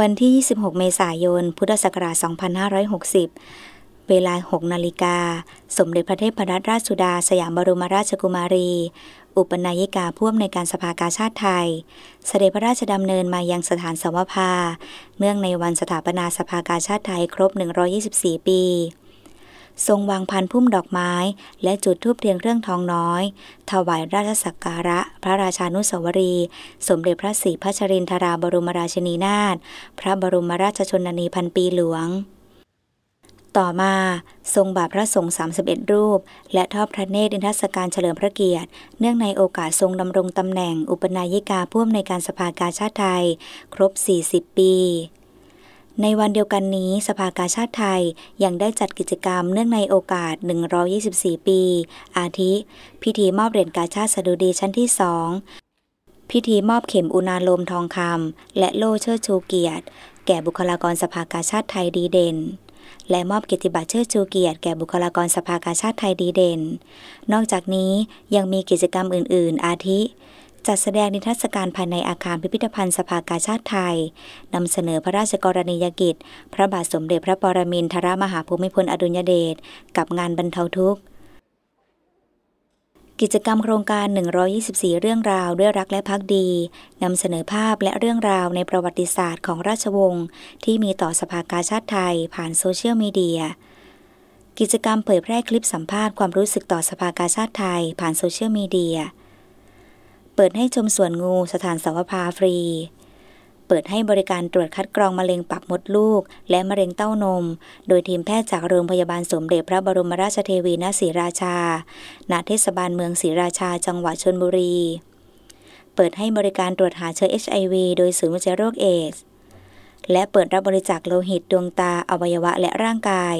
วันที่ 26 เมษายน พุทธศักราช 2560 เวลา 6 นาฬิกา สมเด็จพระเทพรัตนราชสุดา สยามบรมราชกุมารี อุปนายิกาผู้อำนวยการสภากาชาติไทย เสด็จพระราชดำเนินมายังสถานสวภา เนื่องในวันสถาปนาสภากาชาติไทยครบ 124 ปี ทรงวางพันพุ่มดอกไม้ และจุดทูบเทียนเครื่องทองน้อย ถวายราชสักการะ พระราชานุสาวรี สมเด็จพระศรีพัชรินทราบรมราชินีนาถพระบรมราชชนนีพันปีหลวง ต่อมาทรงบาพระสงฆ์31 รูป และทอดพระเนตรอินทศการเฉลิมพระเกียรติ เนื่องในโอกาสทรงดำรงตำแหน่ง อุปนายิกาผู้อำนวยการสภากาชาติไทย ครบ 40 ปี ในวันเดียวกันนี้สภากาชาติไทยยังได้จัดกิจกรรมเนื่องในโอกาส 124 ปี อาทิ พิธีมอบเหรียญกาชาติสดุดีชั้นที่สองพิธีมอบเข็มอุณาโลมทองคำและโล่เชิดชูเกียรติ แก่บุคลากรสภากาชาติไทยดีเด่น และมอบเกียรติบัตรเชิดชูเกียรติแก่บุคลากรสภากาชาติไทยดีเด่น นอกจากนี้ยังมีกิจกรรมอื่น ๆ อาทิ จัดแสดงนิทรรศการภายในอาคารพิพิธภัณฑ์สภากาชาติไทย นำเสนอพระราชกรณียกิจ พระบาทสมเด็จพระปรมินทรมหาภูมิพลอดุลยเดชกับงานบรรเทาทุกข์ กิจกรรมโครงการ 124 เรื่องราวด้วยรักและพักดีนำเสนอภาพและเรื่องราวในประวัติศาสตร์ของราชวงศ์ที่มีต่อสภากาชาติไทย ผ่านโซเชียลมีเดียกิจกรรมเผยแพร่คลิปสัมภาษณ์ความรู้สึกต่อสภากาชาติไทย ผ่านโซเชียลมีเดีย เปิดให้ชมสวนงูสถานสาวภาฟรี เปิดให้บริการตรวจคัดกรองมะเร็งปากมดลูก และมะเร็งเต้านม โดยทีมแพทย์จากโรงพยาบาลสมเด็จพระบรมราชเทวีณศรีราชา ณ เทศบาลเมืองศรีราชา จังหวัดชนบุรี เปิดให้บริการตรวจหาเชื้อ HIV โดยศูนย์วิจัยโรคเอสและเปิดรับบริจาคโลหิตดวงตาอวัยวะและร่างกาย